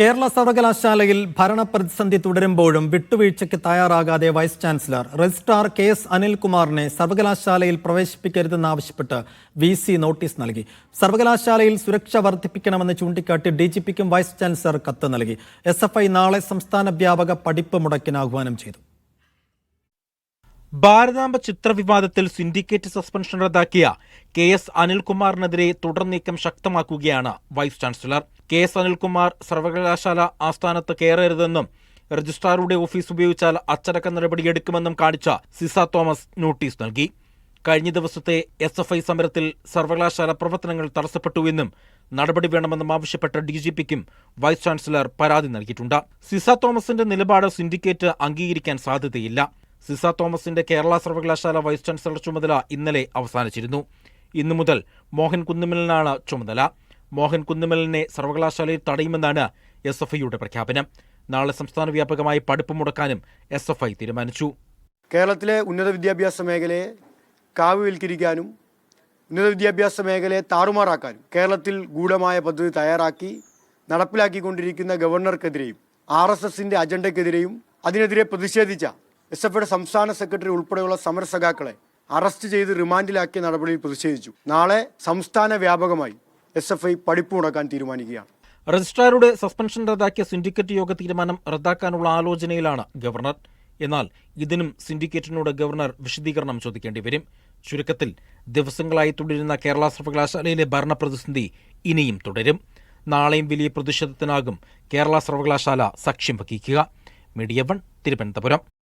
കേരള സർവകലാശാലയിൽ ഭരണപ്രതിസന്ധി തുടരുമ്പോഴും വിട്ടുവീഴ്ചയ്ക്ക് തയ്യാറാകാതെ vice chancellor registrar K S അനിൽകുമാറിനെ സർവകലാശാലയിൽ പ്രവേശിപ്പിക്കരുതെന്നാവശ്യപ്പെട്ട് വി സി നോട്ടീസ് നൽകി. സർവകലാശാലയിൽ സുരക്ഷ വർദ്ധിപ്പിക്കണമെന്ന് ചൂണ്ടിക്കാട്ടി ഡി ജി വൈസ് ചാൻസലർ കത്ത് നൽകി. എസ് എഫ് ഐ നാളെ സംസ്ഥാന വ്യാപക പഠിപ്പ് മുടക്കിന് ആഹ്വാനം ചെയ്തു. ഭാരതാംബ ചിത്രവിവാദത്തിൽ സിൻഡിക്കേറ്റ് സസ്പെൻഷൻ റദ്ദാക്കിയ കെ എസ് അനിൽകുമാറിനെതിരെ തുടർ നീക്കം ശക്തമാക്കുകയാണ് vice chancellor. K S Anilkumar സർവകലാശാല ആസ്ഥാനത്ത് കയറരുതെന്നും രജിസ്ട്രാറുടെ ഓഫീസ് ഉപയോഗിച്ചാൽ അച്ചടക്ക നടപടിയെടുക്കുമെന്നും കാണിച്ച സിസ തോമസ് നോട്ടീസ് നൽകി. കഴിഞ്ഞ ദിവസത്തെ എസ് എഫ് ഐ സമരത്തിൽ സർവകലാശാല പ്രവർത്തനങ്ങൾ തടസ്സപ്പെട്ടുവെന്നും നടപടി വേണമെന്നും ആവശ്യപ്പെട്ട ഡി ജി പിക്കും വൈസ് ചാൻസലർ പരാതി നൽകിയിട്ടുണ്ട്. സിസ തോമസിന്റെ നിലപാട് സിൻഡിക്കേറ്റ് അംഗീകരിക്കാൻ സാധ്യതയില്ല. സിസ തോമസിന്റെ കേരള സർവകലാശാല വൈസ് ചാൻസലർ ചുമതല ഇന്നലെ അവസാനിച്ചിരുന്നു. ഇന്നു മുതൽ മോഹൻ കുന്നുമലിനാണ് ചുമതല. മോഹൻ കുന്നുമലിനെ സർവകലാശാലയിൽ തടയുമെന്നാണ് എസ് എഫ് ഐയുടെ പ്രഖ്യാപനം. നാളെ സംസ്ഥാന വ്യാപകമായി പഠിപ്പ് മുടക്കാനും എസ് എഫ് ഐ തീരുമാനിച്ചു. കേരളത്തിലെ ഉന്നത വിദ്യാഭ്യാസ മേഖലയെ കാവുവൽക്കരിക്കാനും ഉന്നത വിദ്യാഭ്യാസ മേഖലയെ താറുമാറാക്കാനും കേരളത്തിൽ ഗൂഢമായ പദ്ധതി തയ്യാറാക്കി നടപ്പിലാക്കിക്കൊണ്ടിരിക്കുന്ന ഗവർണർക്കെതിരെയും ആർ എസ് എസിന്റെ അജണ്ടയ്ക്കെതിരെയും അതിനെതിരെ പ്രതിഷേധിച്ച എസ് എഫ് ഐയുടെ സംസ്ഥാന സെക്രട്ടറി ഉൾപ്പെടെയുള്ള സമരസഖാക്കളെ അറസ്റ്റ് ചെയ്ത് റിമാൻഡിലാക്കിയ നടപടിയിൽ പ്രതിഷേധിച്ചു. നാളെ സംസ്ഥാന വ്യാപകമായി എസ് എഫ് ഐ പഠിപ്പ് മുടക്കാൻ തീരുമാനിക്കുകയാണ്. രജിസ്ട്രാറുടെ സസ്പെൻഷൻ റദ്ദാക്കിയ സിൻഡിക്കേറ്റ് യോഗ തീരുമാനം റദ്ദാക്കാനുള്ള ആലോചനയിലാണ് ഗവർണർ. എന്നാൽ ഇതിനും സിൻഡിക്കേറ്റിനോട് ഗവർണർ വിശദീകരണം ചോദിക്കേണ്ടി വരും. ചുരുക്കത്തിൽ ദിവസങ്ങളായി തുടരുന്ന കേരള സർവകലാശാലയിലെ ഭരണ പ്രതിസന്ധി ഇനിയും തുടരും. നാളെയും വലിയ പ്രതിഷേധത്തിനാകും കേരള സർവകലാശാല സാക്ഷ്യം വഹിക്കുക. Media one Thiruvananthapuram.